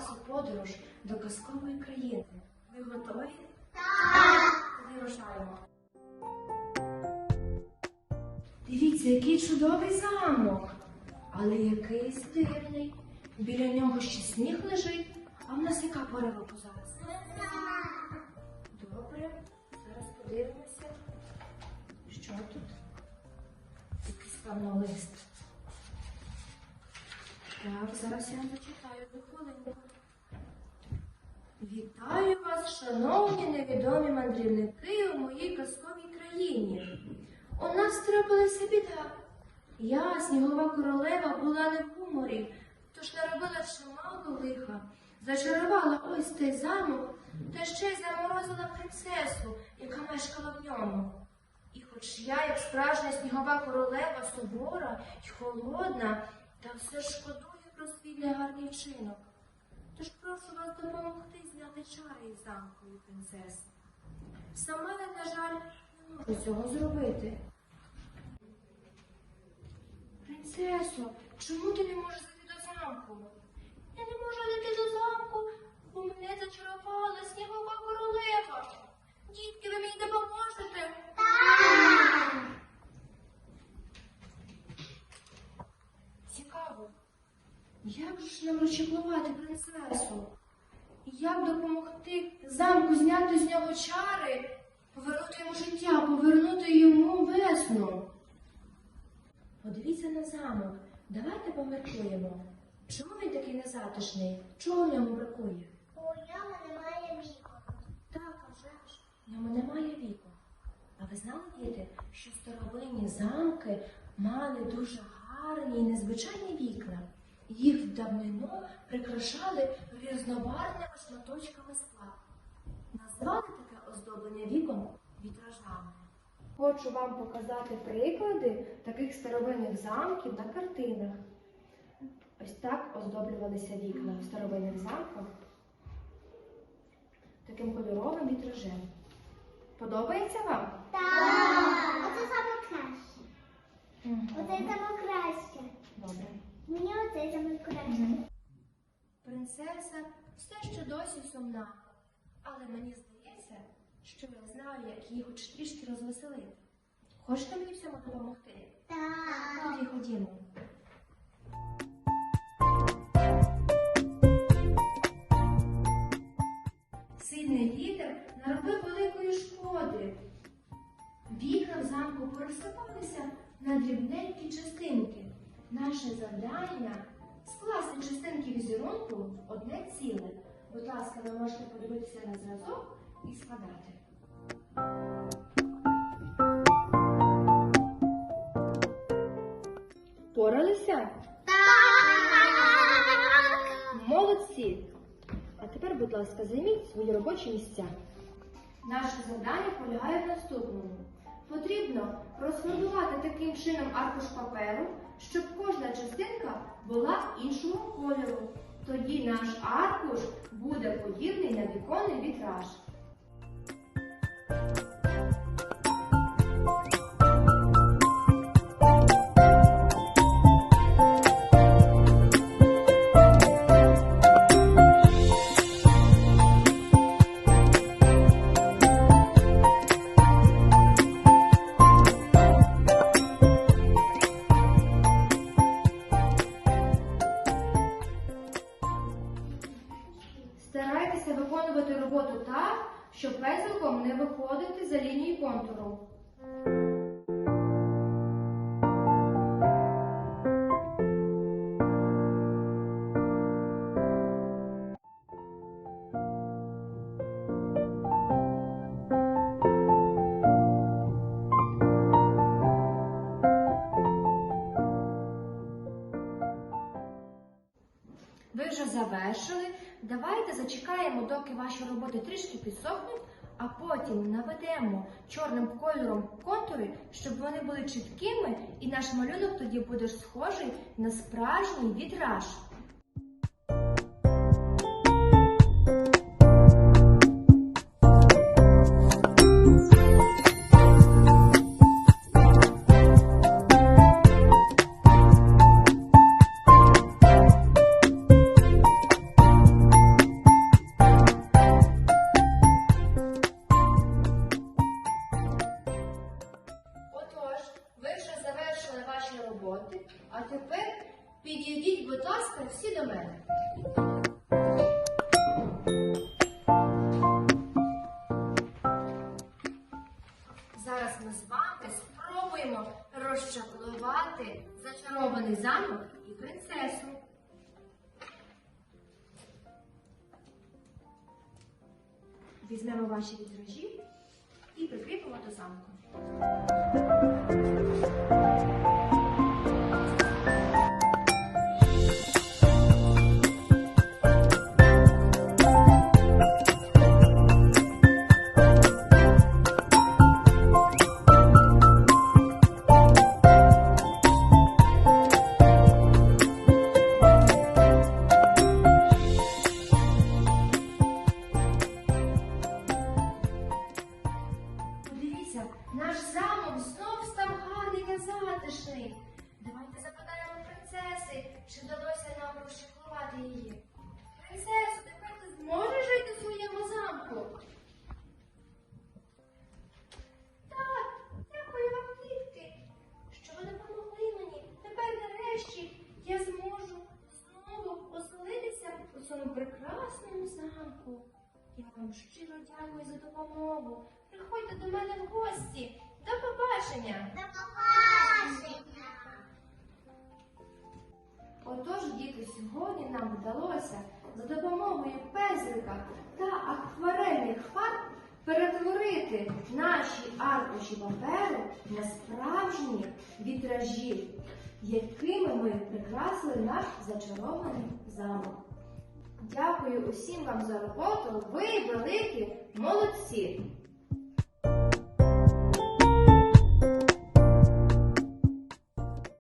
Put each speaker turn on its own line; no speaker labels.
нас у подорож до казкової країни. Ви готові? Так! Тоді рушаємо. Дивіться, який чудовий замок. Але якийсь дивний. Біля нього ще сніг лежить, а в нас яка пора року зараз? Добре, зараз подивимося. Що тут? Якийсь певно лист. Так, зараз я зачитаю одну хвилинку. Вітаю вас, шановні невідомі мандрівники у моїй казковій країні. У нас трапилася біда. Я, снігова королева, була не в гуморі, тож наробила чимало лиха. Зачарувала ось цей замок, та ще й заморозила принцесу, яка мешкала в ньому. І хоч я, як справжня снігова королева, сувора й холодна, та все шкодую про свій негарний вчинок. Тож прошу вас допомогти зняти чари із замкою принцеси. Сама, я, на жаль, не можу цього зробити. Принцесо, чому ти не можеш зайти до замку? Я не можу зайти до замку, бо мене зачарувала снігова королева. Дітки, ви мені допоможете? Як же ж нам розчеклувати принцесу? Як допомогти замку зняти з нього чари, повернути йому життя, повернути йому весну? Подивіться на замок. Давайте поміркуємо. Чому він такий незатишний? Чого в ньому бракує?
У ньому немає віку.
Так, а вже ж, в ньому немає віку. А ви знали, діти, що старовинні замки мали дуже гарні і незвичайні вікна? Їх в давнину прикрашали різнобарвними шматочками скла. Назвали таке оздоблення вікон вітражами. Хочу вам показати приклади таких старовинних замків на картинах. Ось так оздоблювалися вікна в старовинних замках таким кольоровим вітражем. Подобається вам?
Так.
Як її хоч трішки розвеселити. Хочете мені в цьому допомогти?
Так.
Тоді ходімо. Сильний вітер наробив великої шкоди. Вікна в замку порозсипалися на дрібненькі частинки. Наше завдання скласти частинки візерунку в одне ціле. Будь ласка, ви можете подивитися на зразок і складати. Поралися?
Так.
Молодці! А тепер, будь ласка, займіть свої робочі місця. Наше завдання полягає в наступному. Потрібно розфарбувати таким чином аркуш паперу, щоб кожна частинка була іншого кольору. Тоді наш аркуш буде подібний на віконний вітраж. Щоб пензликом не виходити за лінію контуру. Ви вже завершили. Давайте зачекаємо, доки ваші роботи трішки підсохнуть, а потім наведемо чорним кольором контури, щоб вони були чіткими, і наш малюнок тоді буде схожий на справжній вітраж. Тепер підійдіть, будь ласка, всі до мене. Зараз ми з вами спробуємо розчаклувати зачарований замок і принцесу. Візьмемо ваші вітражі і прикріпимо до замку. Цьому прекрасному замку. Я вам щиро дякую за допомогу. Приходьте до мене в гості. До побачення!
До побачення.
Отож, діти, сьогодні нам вдалося за допомогою пензлика та акварельних фарб перетворити наші аркуші паперу на справжні вітражі, якими ми прикрасили наш зачарований замок. Дякую усім вам за роботу. Ви великі молодці!